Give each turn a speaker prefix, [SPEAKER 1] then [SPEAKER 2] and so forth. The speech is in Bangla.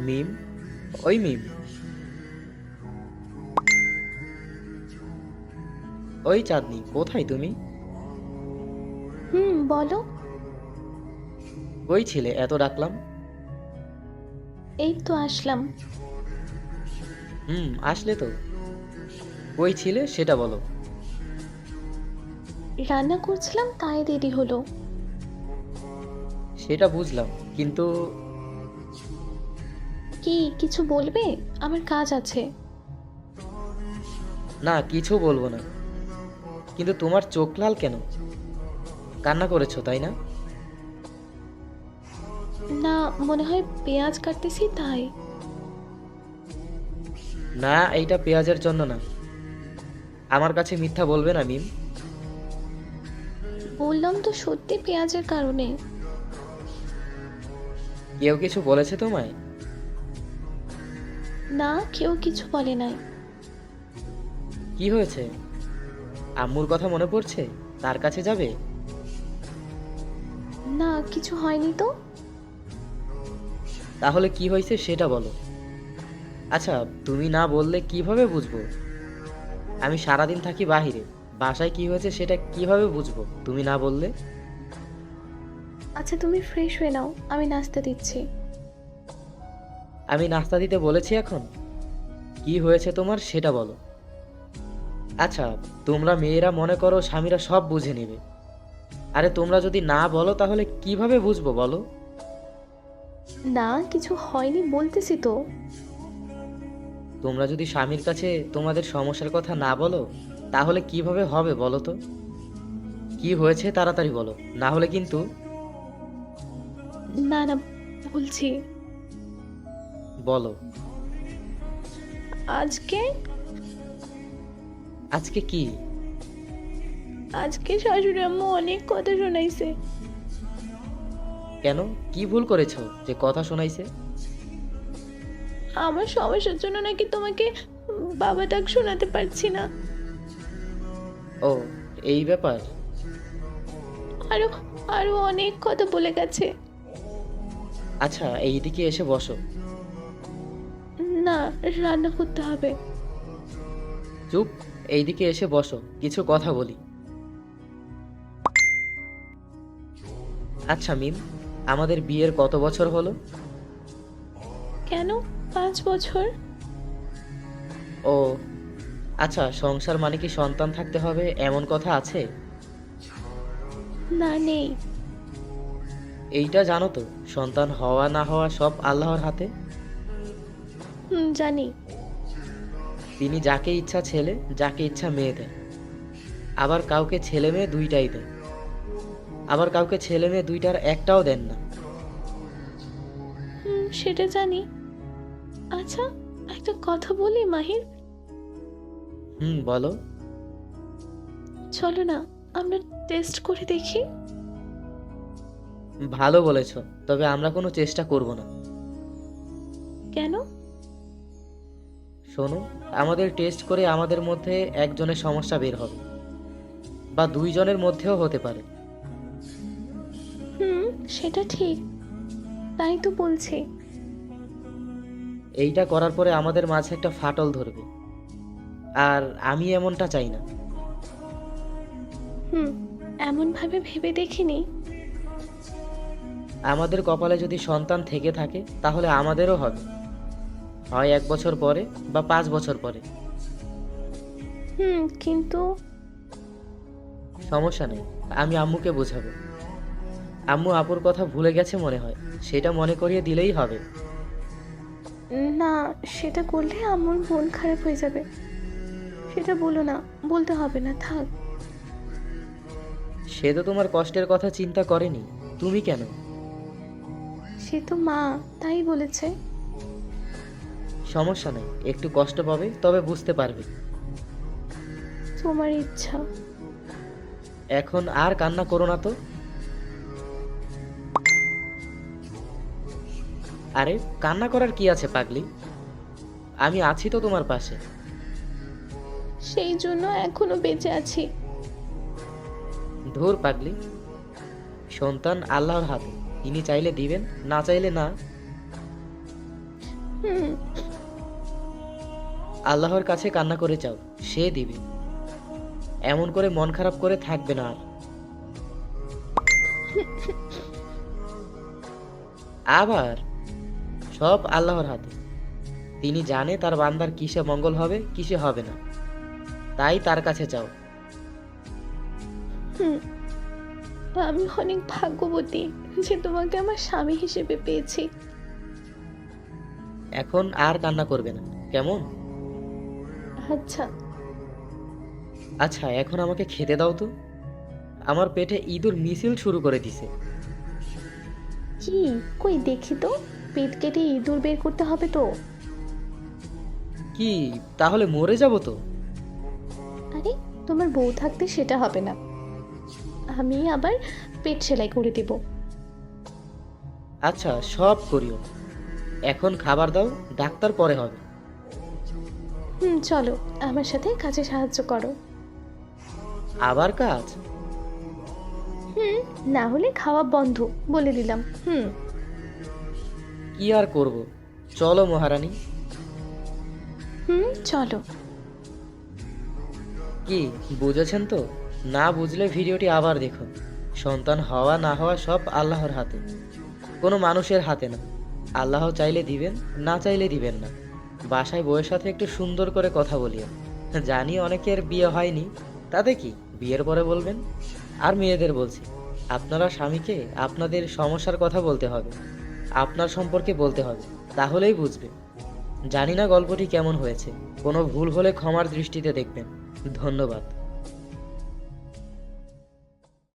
[SPEAKER 1] মিম? ওই মিম। ওই চাঁদনি কোথায় তুমি?
[SPEAKER 2] হুম বলো।
[SPEAKER 1] কই ছিলে এত ডাকলাম।
[SPEAKER 2] এই তো আসলাম।
[SPEAKER 1] হুম আসলে তো। কই ছিলে সেটা বলো।
[SPEAKER 2] রান্না করছিলাম তাই দেরি হলো।
[SPEAKER 1] সেটা বুঝলাম কিন্তু
[SPEAKER 2] কি কিছু বলবে? আমার কাজ আছে।
[SPEAKER 1] না কিছু বলব না। কিন্তু তোমার চোখ লাল কেন? কান্না করেছ তাই না?
[SPEAKER 2] না মনে হয় পেঁয়াজ কাটতেছি তাই।
[SPEAKER 1] না এইটা পেঁয়াজের জন্য না। আমার কাছে মিথ্যা বলবে না মিম।
[SPEAKER 2] বললাম তো সত্যি পেঁয়াজের কারণে।
[SPEAKER 1] কেউ কিছু বলেছে তোমায়?
[SPEAKER 2] না কেউ কিছু বলে নাই।
[SPEAKER 1] কি হয়েছে? আম্মুর কথা মনে পড়ছে? তার কাছে যাবে?
[SPEAKER 2] না কিছু হয়নি তো।
[SPEAKER 1] তাহলে কি হয়েছে সেটা বলো। আচ্ছা তুমি না বললে কীভাবে বুঝব? আমি সারাদিন থাকি বাহিরে বাসায় কি হয়েছে সেটা কীভাবে বুঝব? তুমি না বললে?
[SPEAKER 2] আচ্ছা তুমি ফ্রেশ হয়ে নাও আমি নাস্তা দিচ্ছি।
[SPEAKER 1] আমি নাস্তা দিতে বলেছি এখন। কি হয়েছে তোমার সেটা বলো। আচ্ছা তোমরা মেয়েরা মনে করো স্বামীরা সব বুঝে নেবে। আরে তোমরা যদি না বলো তাহলে কীভাবে বুঝব বলো?
[SPEAKER 2] না কিছু হয়নি বলতেছি তো।
[SPEAKER 1] তোমরা যদি স্বামীর কাছে তোমাদের সমস্যার কথা না বলো তাহলে কীভাবে হবে বলো তো? কি হয়েছে তাড়াতাড়ি বলো না হলে কিন্তু
[SPEAKER 2] না না বলছি।
[SPEAKER 1] বলো।
[SPEAKER 2] আজকে?
[SPEAKER 1] আজকে কি?
[SPEAKER 2] আজকে শাশুড়ি আম্মু অনেক কথা শোনাইছে।
[SPEAKER 1] কেন? কি ভুল করেছ যে কথা শোনাইছে?
[SPEAKER 2] আমার সমস্যার জন্য নাকি তোমাকে বাবা ডাক শোনাতে পারছি না।
[SPEAKER 1] ও এই ব্যাপার?
[SPEAKER 2] আরও আরও অনেক কথা বলে গেছে।
[SPEAKER 1] আচ্ছা এইদিকে এসে বসো।
[SPEAKER 2] না রান্না করতে হবে।
[SPEAKER 1] চুপ এইদিকে এসে বসো কিছু কথা বলি। আচ্ছা মিম আমাদের বিয়ের কত বছর হলো?
[SPEAKER 2] কেন? পাঁচ বছর।
[SPEAKER 1] ও আচ্ছা সংসার মানে কি সন্তান থাকতে হবে এমন কথা আছে?
[SPEAKER 2] না নেই।
[SPEAKER 1] এইটা জানো তো সন্তান হওয়া না হওয়া সব আল্লাহর হাতে?
[SPEAKER 2] জানি।
[SPEAKER 1] তিনি যাকে ইচ্ছা ছেলে যাকে ইচ্ছা মেয়ে দেয়। আবার কাউকে ছেলে মেয়ে দুইটাই দেয়। আবার কাউকে ছেলে মেয়ে দুইটার একটাও দেন না।
[SPEAKER 2] হুম সেটা জানি। আচ্ছা একটা কথা বলি মাহির?
[SPEAKER 1] হুম বলো।
[SPEAKER 2] চলো না আমরা টেস্ট করে দেখি।
[SPEAKER 1] ভালো বলেছ তবে আমরা কোনো চেষ্টা করব না।
[SPEAKER 2] কেন?
[SPEAKER 1] শোনো আমাদের টেস্ট করে আমাদের মধ্যে একজনের সমস্যা বের হবে বা দুইজনের মধ্যেও হতে পারে।
[SPEAKER 2] হুম সেটা ঠিক। তাই তো বলছি।
[SPEAKER 1] এইটা করার পরে আমাদের মাঝে একটা ফাটল ধরবে আর আমি এমনটা চাই না।
[SPEAKER 2] হুম এমনভাবে ভেবে দেখিনি।
[SPEAKER 1] আমাদের কপালে যদি সন্তান থেকে থাকে তাহলে আমাদেরও হবে। হয় এক বছর পরে বা পাঁচ বছর পরে।
[SPEAKER 2] হুম কিন্তু
[SPEAKER 1] সমস্যা নেই আমি আম্মুকে বোঝাবো। আম্মু আপুর কথা ভুলে গেছে মনে হয় সেটা মনে করিয়ে দিলেই হবে।
[SPEAKER 2] না সেটা করলে আমার মন খারাপ হয়ে যাবে। সেটা বলো না বলতে হবে না থাক।
[SPEAKER 1] সে তো তোমার কষ্টের কথা চিন্তা করেনি তুমি কেন?
[SPEAKER 2] সে তো মা তাই বলেছে।
[SPEAKER 1] সমস্যা নেই একটু কষ্ট পাবে তবে বুঝতে পারবে।
[SPEAKER 2] তোমার ইচ্ছা।
[SPEAKER 1] এখন আর কান্না করো না তো। আরে কান্না করার কি আছে পাগলি? আমি আছি তো তোমার পাশে।
[SPEAKER 2] সেই জন্য এখনও বেঁচে আছি।
[SPEAKER 1] ধুর পাগলি। সন্তান আল্লাহর হাতে। তিনি চাইলে দিবেন না চাইলে না।
[SPEAKER 2] হুম।
[SPEAKER 1] আল্লাহর কাছে কান্না করে চাও সে দিবে। এমন করে মন খারাপ করে থাকবে না আর। আবার সব আল্লাহর হাতে। তিনি জানে তার বান্দার কিসে মঙ্গল হবে কিসে হবে না। তাই তার কাছে চাও
[SPEAKER 2] আমি অনেক ভাগ্যবতী যে তোমাকে আমার স্বামী হিসেবে পেয়েছি।
[SPEAKER 1] এখন আর কান্না করবে না। কেমন?
[SPEAKER 2] আচ্ছা।
[SPEAKER 1] আচ্ছা এখন আমাকে খেতে দাও তো। আমার পেটে ইঁদুর মিছিল শুরু করে দিছে।
[SPEAKER 2] কি? কই দেখি তো। পেট কেটে ইঁদুর বের করতে হবে তো।
[SPEAKER 1] কি? তাহলে মরে যাব তো?
[SPEAKER 2] আরে তোমার বউ থাকতে সেটা হবে না। আমি আবার পেট সেলাই করে দেব।
[SPEAKER 1] আচ্ছা সব করিও। এখন খাবার দাও ডাক্তার পরে হবে।
[SPEAKER 2] হুম চলো আমার সাথে কাজে সাহায্য করো।
[SPEAKER 1] আবার কাজ?
[SPEAKER 2] হুম না হলে খাওয়া বন্ধ বলে দিলাম হুম।
[SPEAKER 1] কি আর করব? চলো মহারানী।
[SPEAKER 2] হুম চলো।
[SPEAKER 1] কি বুঝেছেন তো? না বুঝলে ভিডিওটি আবার দেখুন। সন্তান হওয়া না হওয়া সব আল্লাহর হাতে। কোনো মানুষের হাতে না। আল্লাহ চাইলে দিবেন না চাইলে দিবেন না। বাসায় বউয়ের সাথে একটু সুন্দর করে কথা বলিও। জানি অনেকের বিয়ে হয়নি, তাতে কি? বিয়ের পরে বলবেন? আর মেয়েদের বলছি, আপনারা স্বামীকে আপনাদের সমস্যার কথা বলতে হবে, আপনার সম্পর্কে বলতে হবে, তাহলেই বুঝবে। জানি না গল্পটি কেমন হয়েছে, কোনো ভুল হলে ক্ষমার দৃষ্টিতে দেখবেন। ধন্যবাদ।